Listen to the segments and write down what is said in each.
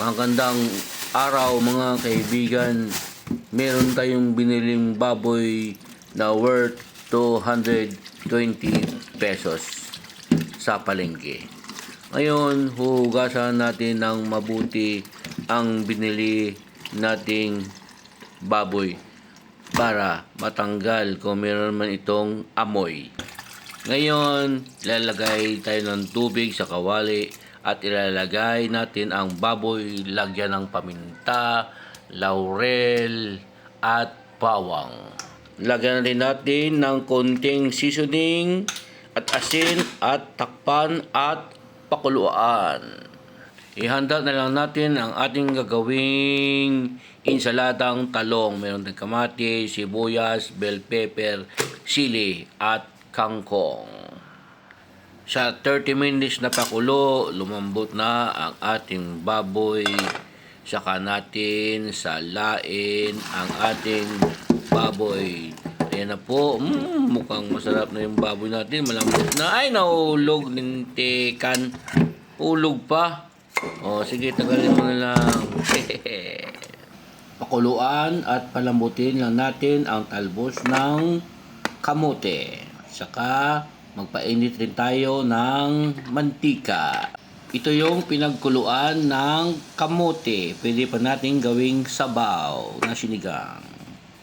Magandang araw mga kaibigan. Meron tayong biniling baboy na worth 220 pesos sa palengke. Ngayon, huhugasan natin ng mabuti ang binili nating baboy para matanggal kung meron man itong amoy. Ngayon, lalagay tayo ng tubig sa kawali at ilalagay natin ang baboy, lagyan ng paminta, laurel, at bawang. Lagyan rin natin ng konting seasoning at asin at takpan at pakuluan. Ihanda na lang natin ang ating gagawing insaladang talong. Meron din kamatis, sibuyas, bell pepper, sili, at kangkong. Sa 30 minutes na pakulo, lumambot na ang ating baboy. Saka natin salain ang ating baboy. Ayan na po. Mm, mukhang masarap na yung baboy natin. Malambot na. Ay, nahulog. Nintikan. Hulog pa. O, sige, tagalin mo na lang. Pakuluan at palambutin lang natin ang talbos ng kamote. Saka magpainit rin tayo ng mantika. Ito yung pinagkuluan ng kamote. Pwede pa natin gawing sabaw na sinigang.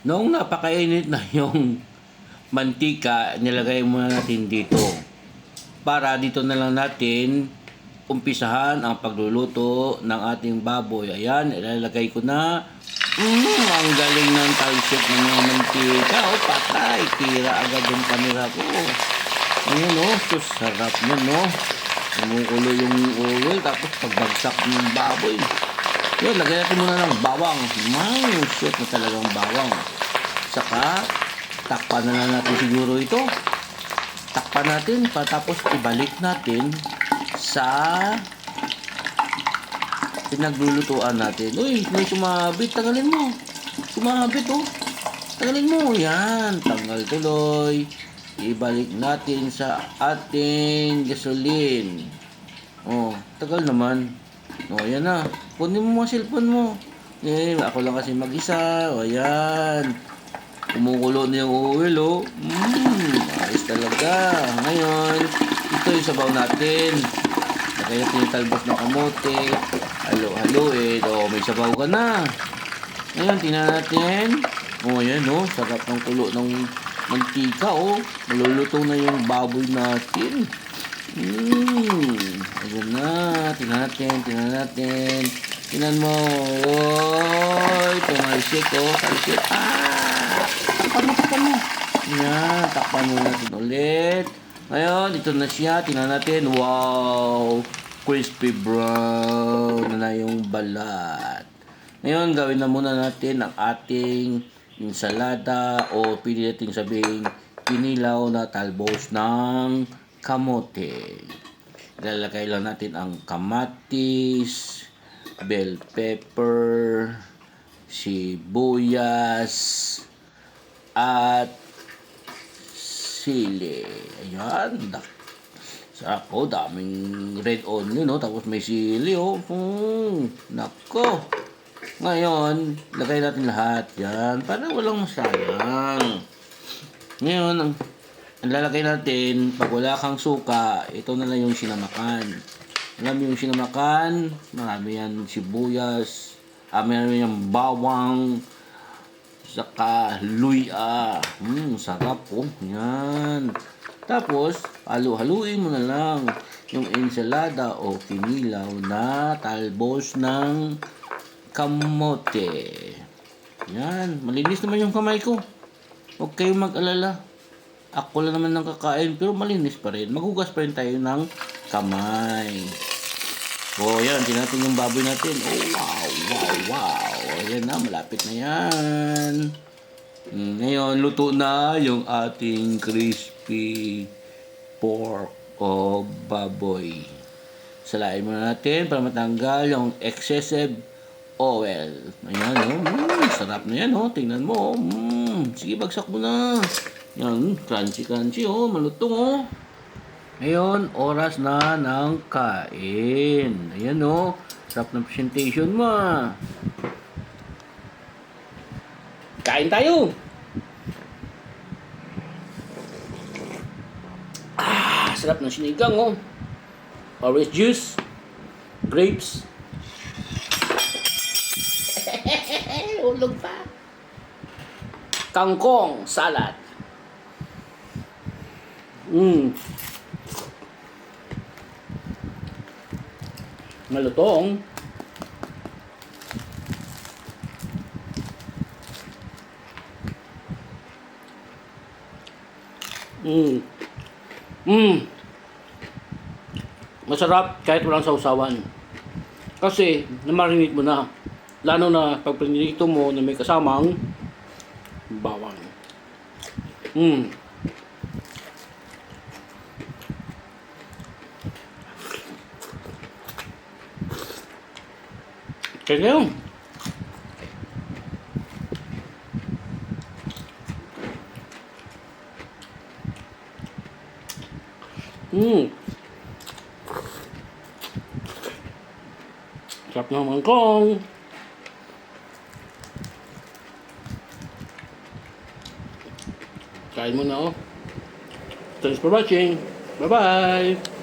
Noong napakainit na yung mantika, nilagay muna natin dito. Para dito na lang natin umpisahan ang pagluluto ng ating baboy. Ayan, ilalagay ko na. Mm, ang galing ng talsik ng mga mantika. Oh, patay. Tira agad yung kamera ko. Ayan, oh. Sus, sarap nun, no? Kumukulo yung oil, tapos pagbagsak ng baboy. Yun, lagyan natin muna ng bawang. Man, shit na talagang bawang. Saka, takpan na lang natin siguro ito. Takpan natin, patapos ibalik natin sa pinaglulutuan natin. Uy, may sumabit. Tagalin mo. Sumabit, oh. Tagalin mo. Yan. Tanggal tuloy. Ibalik natin sa ating gasoline. Oh, tagal naman. Oh, yan na. Kunin mo mga cellphone mo. Eh, ako lang kasi mag-isa. O, yan. Kumukulo na yung oil, oh. Mmm, ayos talaga. Ngayon, ito yung sabaw natin. Lagay natin yung talbos ng kamote. Halo-haloin. O, may sabaw ka na. Ngayon, tingnan natin. O, yan, oh. Sarap ng kulo ng mantika, oh. Maluluto na yung baboy natin. Mmm. Ayan na. Tingnan natin, tingnan natin. Tingnan mo. Oy, tumalsik, oh. Talsik. Ah! Takpan mo, mo. Yan, takpan mo natin ulit. Ngayon, ito na siya. Tingnan natin. Wow! Crispy brown na na yung balat. Ngayon, gawin na muna natin ang ating insalada o pili natin sabihin kinilaw na talbos ng kamote. Ilalagay lang natin ang kamatis, bell pepper, sibuyas, at sili. Ayan. po, daming red onion, no? Tapos may sili, oh. Hmm, nako. Ngayon, lagay natin lahat. Yan, para walang masayang. Ngayon, ang, ang lalagay natin, pag wala kang suka, ito na lang yung sinamakan. Alam mo yung sinamakan, marami yan sibuyas, ah, marami yung bawang, saka luya. Hmm, sarap po. Yan. Tapos, halu-haluin mo na lang yung ensalada o kinilaw na talbos ng kamote. Yan. Malinis naman yung kamay ko. Huwag kayong mag-alala. Ako lang naman ng kakain, pero malinis pa rin. Maghugas pa rin tayo ng kamay. Oh, yan. Tingnan natin yung baboy natin. Oh, wow, wow, wow. Ayan na, malapit na yan. Ngayon, luto na yung ating crispy pork o baboy. Salain muna natin para matanggal yung excessive oil. Ayan, oh. Mm, sarap na yan, oh. Tingnan mo, oh. Mm, sige, bagsak mo na. Yan, crunchy, crunchy, oh. Malutong, oh. Ngayon, oras na ng kain. Ayan, oh. Sarap ng presentation mo ah. Kain tayo! Ah, sarap ng sinigang oh. Orange juice, grapes. Ulog pa. Kangkong salad. Mm. Malutong. Mm. Mm. Masarap kahit walang sausawan. Kasi, namarinate mo na. Lalo na pag pinilito mo na may kasamang bawang. Mm. Yun. Mm. Sarap naman kong. Kain mo na oh. Thanks for watching. Bye-bye.